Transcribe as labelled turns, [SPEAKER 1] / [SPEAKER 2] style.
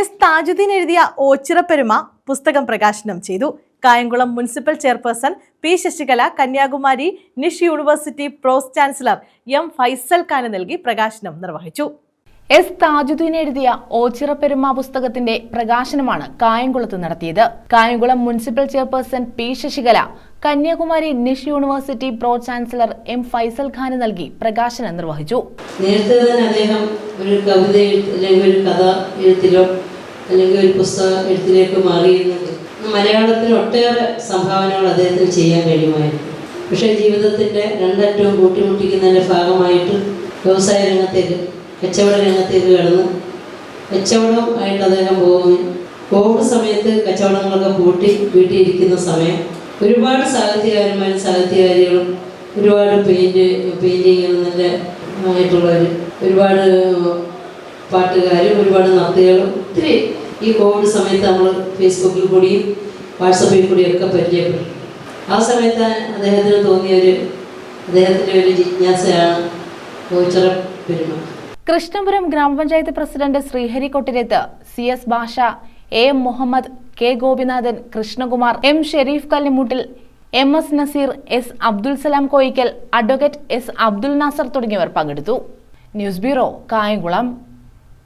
[SPEAKER 1] S Thajudheen എഴുതിയ ഓച്ചിറപ്പെരുമ പുസ്തകം പ്രകാശനം ചെയ്തു. Kayamkulam municipal chairperson P Sasikala Kanyakumari നിഷ് university pro chancellor M Faisal Khan നൽകി പ്രകാശനം നിർവഹിച്ചു.
[SPEAKER 2] എസ് താജുദ്ദീൻ എഴുതിയ ഓച്ചിറ പെരുമ പുസ്തകത്തിന്റെ പ്രകാശനമാണ് കായംകുളത്ത് നടത്തിയത്. Kayamkulam municipal chairperson P Sasikala Kanyakumari നിഷ് university pro chancellor M Faisal Khan നൽകി പ്രകാശനം നിർവഹിച്ചു.
[SPEAKER 3] നേരത്തെ തന്നെ അദ്ദേഹം ഒരു കവിത അല്ലെങ്കിൽ ഒരു കഥ എഴുത്തിലോ അല്ലെങ്കിൽ ഒരു പുസ്തക എഴുത്തിലേക്ക് മാറിയിരുന്നെങ്കിൽ മലയാളത്തിൽ ഒട്ടേറെ സംഭാവനകൾ അദ്ദേഹത്തിന് ചെയ്യാൻ കഴിയുമായിരുന്നു. പക്ഷേ ജീവിതത്തിന്റെ രണ്ടറ്റവും കൂട്ടിമുട്ടിക്കുന്നതിന്റെ ഭാഗമായിട്ട് വ്യവസായ രംഗത്തേക്ക് കച്ചവട രംഗത്തേക്ക് കടന്ന്. കച്ചവടം ആയിട്ട് അദ്ദേഹം പോകുന്നു. കോവിഡ് സമയത്ത് കച്ചവടങ്ങളൊക്കെ പൂട്ടി വീട്ടിൽ ഇരിക്കുന്ന സമയം ഒരുപാട് സാഹിത്യകാരന്മാരും സാഹിത്യകാരികളും ഒരുപാട് പെയിന്റ് പെയിന്റിങ് നല്ല ആയിട്ടുള്ളവർ ഒരുപാട് പാട്ടുകാരും ഒരുപാട് നർത്തകളും ഒത്തിരി ഈ കോവിഡ് സമയത്ത് നമ്മൾ ഫേസ്ബുക്കിൽ കൂടിയും വാട്സപ്പിൽ കൂടിയും ഒക്കെ പരിചയപ്പെട്ടു. ആ സമയത്ത് അദ്ദേഹത്തിന് തോന്നിയ ഒരു അദ്ദേഹത്തിന്റെ ഒരു ജിജ്ഞാസയാണ് ഗോചര പെരുമ
[SPEAKER 2] കൃഷ്ണപുരം ഗ്രാമപഞ്ചായത്ത് president Sreehari Kottirath C S Basha A M Muhammad K Gopinathan Krishnakumar M Sherif Kallimuttil M S Naseer S Abdul Salam Koyickal advocate S Abdul Nasar തുടങ്ങിയവർ പങ്കെടുത്തു. News bureau Kayamkulam.